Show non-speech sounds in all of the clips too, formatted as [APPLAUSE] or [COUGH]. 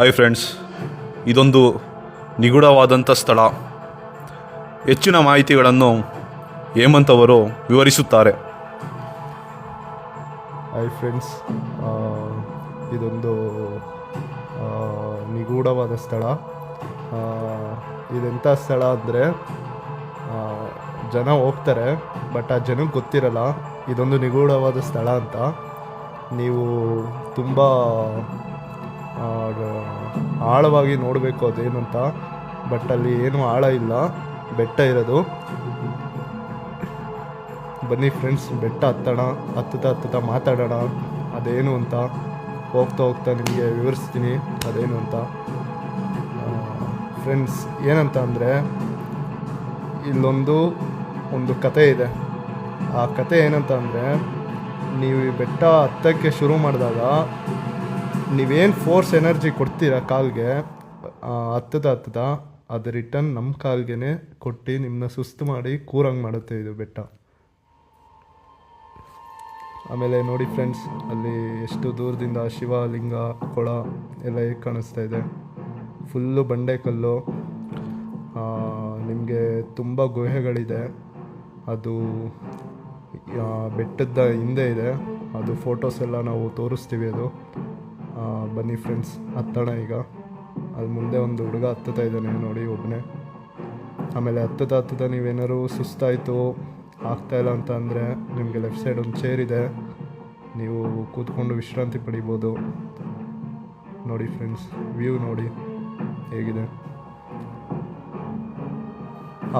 Hi friends ಇದೊಂದು ನಿಗೂಢವಾದಂಥ ಸ್ಥಳ. ಹೆಚ್ಚಿನ ಮಾಹಿತಿಗಳನ್ನು ಹೇಮಂತ್ ಅವರು ವಿವರಿಸುತ್ತಾರೆ. ಹಾಯ್ ಫ್ರೆಂಡ್ಸ್ ಇದೊಂದು ನಿಗೂಢವಾದ ಸ್ಥಳ. ಇದೆಂಥ ಸ್ಥಳ ಅಂದರೆ ಜನ ಹೋಗ್ತಾರೆ, ಬಟ್ ಆ ಜನಕ್ಕೆ ಗೊತ್ತಿರಲ್ಲ, ಇದೊಂದು ನಿಗೂಢವಾದ ಸ್ಥಳ ಅಂತ. ನೀವು ತುಂಬ ಆಳವಾಗಿ ನೋಡಬೇಕು ಅದೇನು ಅಂತ. ಬಟ್ ಅಲ್ಲಿ ಏನು ಆಳ ಇಲ್ಲ. ಬೆಟ್ಟ ಇರೋದು. ಬನ್ನಿ ಫ್ರೆಂಡ್ಸ್ ಬೆಟ್ಟ ಹತ್ತೋಣ, ಹತ್ತುತ್ತಾ ಹತ್ತುತ್ತಾ ಮಾತಾಡೋಣ. ಅದೇನು ಅಂತ. ಹೋಗ್ತಾ ಹೋಗ್ತಾ ನಿಮಗೆ ವಿವರಿಸ್ತೀನಿ ಅದೇನು ಅಂತ. ಫ್ರೆಂಡ್ಸ್ ಏನಂತ ಅಂದರೆ ಇಲ್ಲೊಂದು ಒಂದು ಕತೆ ಇದೆ. ಆ ಕತೆ ಏನಂತ ಅಂದರೆ, ನೀವು ಈ ಬೆಟ್ಟ ಹತ್ತಕ್ಕೆ ಶುರು ಮಾಡಿದಾಗ ನೀವೇನು ಫೋರ್ಸ್ ಎನರ್ಜಿ ಕೊಡ್ತೀರಾ ಕಾಲ್ಗೆ? ಹತ್ತದ ಹತ್ತದ, ಅದು ರಿಟರ್ನ್ ನಮ್ಮ ಕಾಲ್ಗೆ ಕೊಟ್ಟು ನಿಮ್ಮನ್ನ ಸುಸ್ತು ಮಾಡಿ ಕೂರಂಗೆ ಮಾಡುತ್ತೆ ಇದು ಬೆಟ್ಟ. ಆಮೇಲೆ ನೋಡಿ ಫ್ರೆಂಡ್ಸ್ ಅಲ್ಲಿ ಎಷ್ಟು ದೂರದಿಂದ ಶಿವ, ಲಿಂಗ, ಕೊಳ ಎಲ್ಲ ಹೇಗೆ ಕಾಣಿಸ್ತಾ ಇದೆ. ಫುಲ್ಲು ಬಂಡೆಕಲ್ಲು ನಿಮಗೆ ತುಂಬ ಗುಹೆಗಳಿದೆ. ಅದು ಬೆಟ್ಟದ ಹಿಂದೆ ಇದೆ. ಅದು ಫೋಟೋಸ್ ಎಲ್ಲ ನಾವು ತೋರಿಸ್ತೀವಿ ಅದು. ಬನ್ನಿ ಫ್ರೆಂಡ್ಸ್ ಹತ್ತೋಣ ಈಗ. ಅಲ್ಲಿ ಮುಂದೆ ಒಂದು ಹುಡುಗ ಹತ್ತುತ್ತಾ ಇದ್ದಾನೆ, ನೋಡಿ ಒಬ್ಬನೇ ಆಮೇಲೆ ಹತ್ತುತ್ತಾ ಹತ್ತುತ್ತಾ ನೀವೇನಾದ್ರು ಸುಸ್ತಾಯಿತು, ಆಗ್ತಾ ಇಲ್ಲ ಅಂತ ಅಂದರೆ ನಿಮಗೆ ಲೆಫ್ಟ್ ಸೈಡ್ ಒಂದು ಚೇರ್ ಇದೆ. ನೀವು ಕೂತ್ಕೊಂಡು ವಿಶ್ರಾಂತಿ ಪಡಿಬೋದು. ನೋಡಿ ಫ್ರೆಂಡ್ಸ್ ವ್ಯೂ ನೋಡಿ ಹೇಗಿದೆ.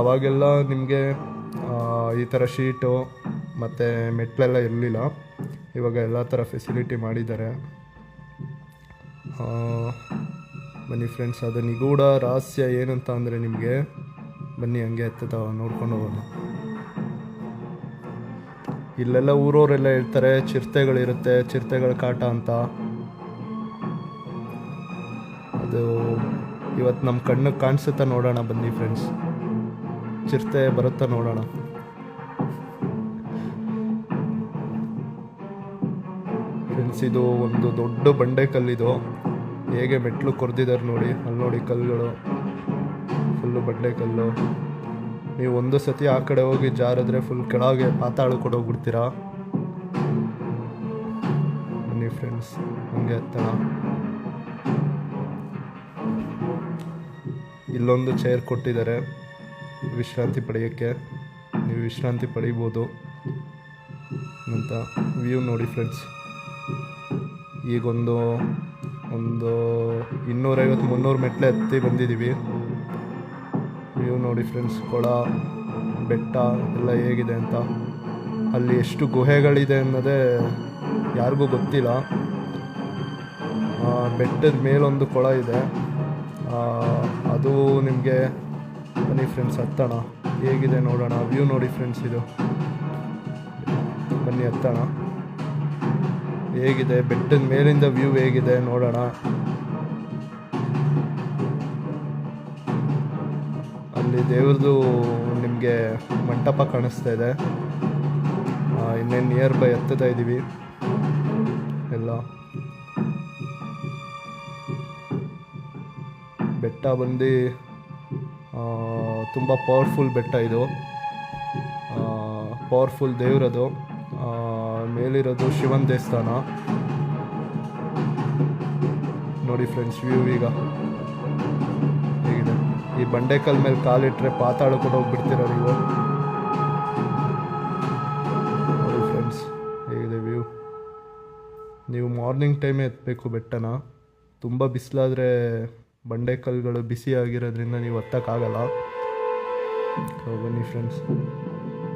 ಆವಾಗೆಲ್ಲ ನಿಮಗೆ ಈ ಥರ ಶೀಟು ಮತ್ತು ಮೆಟ್ಲೆಲ್ಲ ಇರಲಿಲ್ಲ. ಇವಾಗ ಎಲ್ಲ ಥರ ಫೆಸಿಲಿಟಿ ಮಾಡಿದ್ದಾರೆ. ಬನ್ನಿ ಫ್ರೆಂಡ್ಸ್ ಅದು ನಿಗೂಢ ರಹಸ್ಯ ಏನಂತ ಅಂದರೆ ನಿಮಗೆ ಬನ್ನಿ ಹಂಗೆ ಹತ್ತದ, ನೋಡ್ಕೊಂಡು ಹೋಗೋಣ. ಇಲ್ಲೆಲ್ಲ ಊರವರೆಲ್ಲ ಹೇಳ್ತಾರೆ, ಚಿರತೆಗಳಿರುತ್ತೆ, ಚಿರತೆಗಳ ಕಾಟ ಅಂತ. ಅದು ಇವತ್ತು ನಮ್ಮ ಕಣ್ಣು ಕಾಣಿಸುತ್ತಾ ನೋಡೋಣ ಬನ್ನಿ ಫ್ರೆಂಡ್ಸ್ ಚಿರತೆ ಬರುತ್ತಾ ನೋಡೋಣ. ಫ್ರೆಂಡ್ಸ್ ಇದು ಒಂದು ದೊಡ್ಡ ಬಂಡೆ ಕಲ್ಲಿದು. ಹೇಗೆ ಮೆಟ್ಲು ಕೊರ್ದಿದ್ದಾರೆ ನೋಡಿ. ಅಲ್ಲಿ ನೋಡಿ ಕಲ್ಲುಗಳು. ಫುಲ್ಲು ಬಂಡೆ ಕಲ್ಲು. ನೀವು ಒಂದು ಸತಿ ಆ ಕಡೆ ಹೋಗಿ ಜಾರಿದ್ರೆ ಫುಲ್ ಕೆಳಗೆ ಪಾತಾಳು ಕೊಡೋಗ್ಬಿಡ್ತೀರಾ ಬನ್ನಿ ಫ್ರೆಂಡ್ಸ್ ಹಂಗೆ ಹತ್ತಣ. ಇಲ್ಲೊಂದು ಚೇರ್ ಕೊಟ್ಟಿದ್ದಾರೆ ವಿಶ್ರಾಂತಿ ಪಡೆಯೋಕ್ಕೆ. ನೀವು ವಿಶ್ರಾಂತಿ ಪಡೀಬೋದು. ಅಂತ ವ್ಯೂ ನೋಡಿ ಫ್ರೆಂಡ್ಸ್ ಈಗೊಂದು ಒಂದು ಇನ್ನೂರೈವತ್ತು, ಮುನ್ನೂರು ಮೆಟ್ಲೆ ಹತ್ತಿ ಬಂದಿದ್ದೀವಿ. ವ್ಯೂ ನೋಡಿ ಫ್ರೆಂಡ್ಸ್ ಕೊಳ, ಬೆಟ್ಟ ಎಲ್ಲ ಹೇಗಿದೆ ಅಂತ. ಅಲ್ಲಿ ಎಷ್ಟು ಗುಹೆಗಳಿದೆ ಅನ್ನೋದೇ ಯಾರಿಗೂ ಗೊತ್ತಿಲ್ಲ. ಬೆಟ್ಟದ ಮೇಲೊಂದು ಕೊಳ ಇದೆ. ಅದು ನಿಮಗೆ ಬನ್ನಿ ಫ್ರೆಂಡ್ಸ್ ಹತ್ತೋಣ. ಹೇಗಿದೆ ನೋಡೋಣ. ವ್ಯೂ ನೋಡಿ ಫ್ರೆಂಡ್ಸ್ ಇದು. ಬನ್ನಿ ಹತ್ತೋಣ. ಹೇಗಿದೆ? ಬೆಟ್ಟದ ಮೇಲಿಂದ ವ್ಯೂ ಹೇಗಿದೆ? ನೋಡೋಣ. ಅಲ್ಲಿ ದೇವ್ರದ್ದು ನಿಮಗೆ ಮಂಟಪ ಕಾಣಿಸ್ತಾ ಇದೆ. ಇನ್ನೇನು ನಿಯರ್ ಬೈ ಹತ್ತುತ್ತಾ ಇದ್ದೀವಿ ಎಲ್ಲ. ಬೆಟ್ಟ ಬಂದು ತುಂಬ ಪವರ್ಫುಲ್ ಬೆಟ್ಟ ಇದು. ಪವರ್ಫುಲ್ ದೇವ್ರದು. ಮೇಲಿರೋದು ಶಿವನ್ ದೇವಸ್ಥಾನ. ನೋಡಿ ಫ್ರೆಂಡ್ಸ್ ವ್ಯೂ ಈಗ. ಹೇಗಿದೆ? ಈ ಬಂಡೆಕಲ್ ಮೇಲೆ ಕಾಲಿಟ್ರೆ ಪಾತಾಳು ಕೂಡ ಹೋಗ್ಬಿಡ್ತೀರ ನೀವು? ನೋಡಿ ಫ್ರೆಂಡ್ಸ್ ಹೇಗಿದೆ ವ್ಯೂ ನೀವು ಮಾರ್ನಿಂಗ್ ಟೈಮೇ ಎತ್ತಬೇಕು ಬೆಟ್ಟನ. ತುಂಬ ಬಿಸಿಲಾದರೆ ಬಂಡೆಕಲ್ಗಳು ಬಿಸಿ ಆಗಿರೋದ್ರಿಂದ ನೀವು ಹತ್ತಕ್ಕಾಗಲ್ಲ ಸೊ ಬನ್ನಿ ಫ್ರೆಂಡ್ಸ್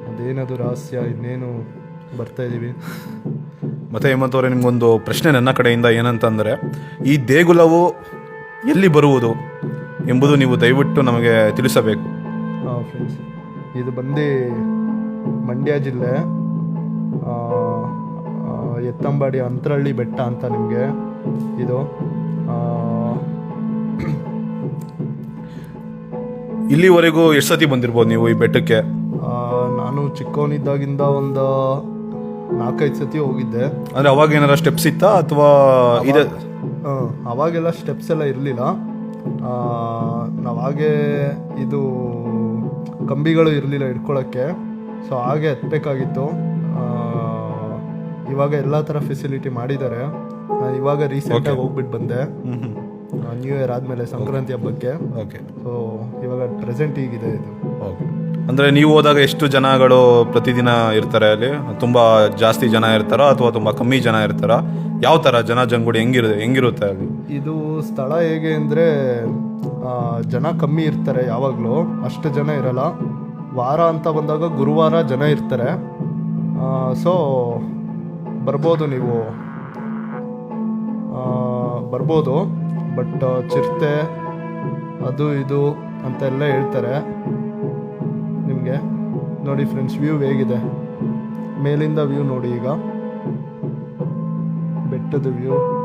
ಅದೇನದು ರಹಸ್ಯ, ಇನ್ನೇನು ಬರ್ತಾ ಇದ್ದೀವಿ ಮತ್ತೆ ಹೇಮಂತ್ ಅವರೇ ನಿಮಗೊಂದು ಪ್ರಶ್ನೆ ನನ್ನ ಕಡೆಯಿಂದ ಏನಂತಂದರೆ ಈ ದೇಗುಲವು ಎಲ್ಲಿ ಬರುವುದು ಎಂಬುದು ನೀವು ದಯವಿಟ್ಟು ನಮಗೆ ತಿಳಿಸಬೇಕು. ಹಾಂ ಫ್ರೆಂಡ್ಸ್ ಇದು ಬಂದು ಮಂಡ್ಯ ಜಿಲ್ಲೆ. ಎತ್ತಂಬಾಡಿ ಅಂತರಳ್ಳಿ ಬೆಟ್ಟ ಅಂತ ನಿಮಗೆ ಇದು. [CLEARS THROAT] ಇಲ್ಲಿವರೆಗೂ ಎಷ್ಟು ಸತಿ ಬಂದಿರ್ಬೋದು ನೀವು ಈ ಬೆಟ್ಟಕ್ಕೆ? ನಾನು ಚಿಕ್ಕವನಿದ್ದಾಗಿಂದ ಒಂದು ನಾಲ್ಕೈದು ಸತಿ ಹೋಗಿದ್ದೆ. ಅಂದ್ರೆ ಅವಾಗ ಏನಾರ ಸ್ಟೆಪ್ಸ್ ಇತ್ತಾ ಅಥವಾ ಇದೆ? ಅವಾಗೆಲ್ಲ ಸ್ಟೆಪ್ಸ್ ಎಲ್ಲ ಇರಲಿಲ್ಲ. ನಾವು ಹಾಗೆ ಇದು ಕಂಬಿಗಳು ಇರಲಿಲ್ಲ ಇಟ್ಕೊಳ್ಳೋಕ್ಕೆ ಸೊ ಹಾಗೆ ಹತ್ತಬೇಕಾಗಿತ್ತು ಇವಾಗ ಎಲ್ಲ ಥರ ಫೆಸಿಲಿಟಿ ಮಾಡಿದ್ದಾರೆ. ನಾನು ಇವಾಗ ರೀಸೆಂಟಾಗಿ ಹೋಗ್ಬಿಟ್ಟು ಬಂದೆ. ನ್ಯೂ ಇಯರ್ ಆದಮೇಲೆ ಸಂಕ್ರಾಂತಿ ಹಬ್ಬಕ್ಕೆ. ಓಕೆ ಸೊ ಇವಾಗ ಪ್ರೆಸೆಂಟ್ ಈಗಿದೆ ಇದು. ಓಕೆ ಅಂದರೆ ನೀವು ಹೋದಾಗ ಎಷ್ಟು ಜನಗಳು ಪ್ರತಿದಿನ ಇರ್ತಾರೆ ಅಲ್ಲಿ? ತುಂಬ ಜಾಸ್ತಿ ಜನ ಇರ್ತಾರ ಅಥವಾ ತುಂಬ ಕಮ್ಮಿ ಜನ ಇರ್ತಾರ? ಯಾವ ಥರ ಜನ ಜಂಗುಡಿ ಹೆಂಗಿರು, ಹೆಂಗಿರುತ್ತೆ ಅಲ್ಲಿ? ಇದು ಸ್ಥಳ ಹೇಗೆ ಅಂದರೆ ಜನ ಕಮ್ಮಿ ಇರ್ತಾರೆ ಯಾವಾಗಲೂ, ಅಷ್ಟು ಜನ ಇರಲ್ಲ. ವಾರ ಅಂತ ಬಂದಾಗ ಗುರುವಾರ ಜನ ಇರ್ತಾರೆ. ಸೊ ಬರ್ಬೋದು ನೀವು. ಬರ್ಬೋದು. ಬಟ್ ಚಿರತೆ, ಅದು ಇದು ಅಂತೆಲ್ಲ ಹೇಳ್ತಾರೆ. ನಿಮಗೆ. ನೋಡಿ ಫ್ರೆಂಡ್ಸ್ ವ್ಯೂ ಹೇಗಿದೆ. ಮೇಲಿಂದ ವ್ಯೂ ನೋಡಿ ಈಗ. ಬೆಟ್ಟದ ವ್ಯೂ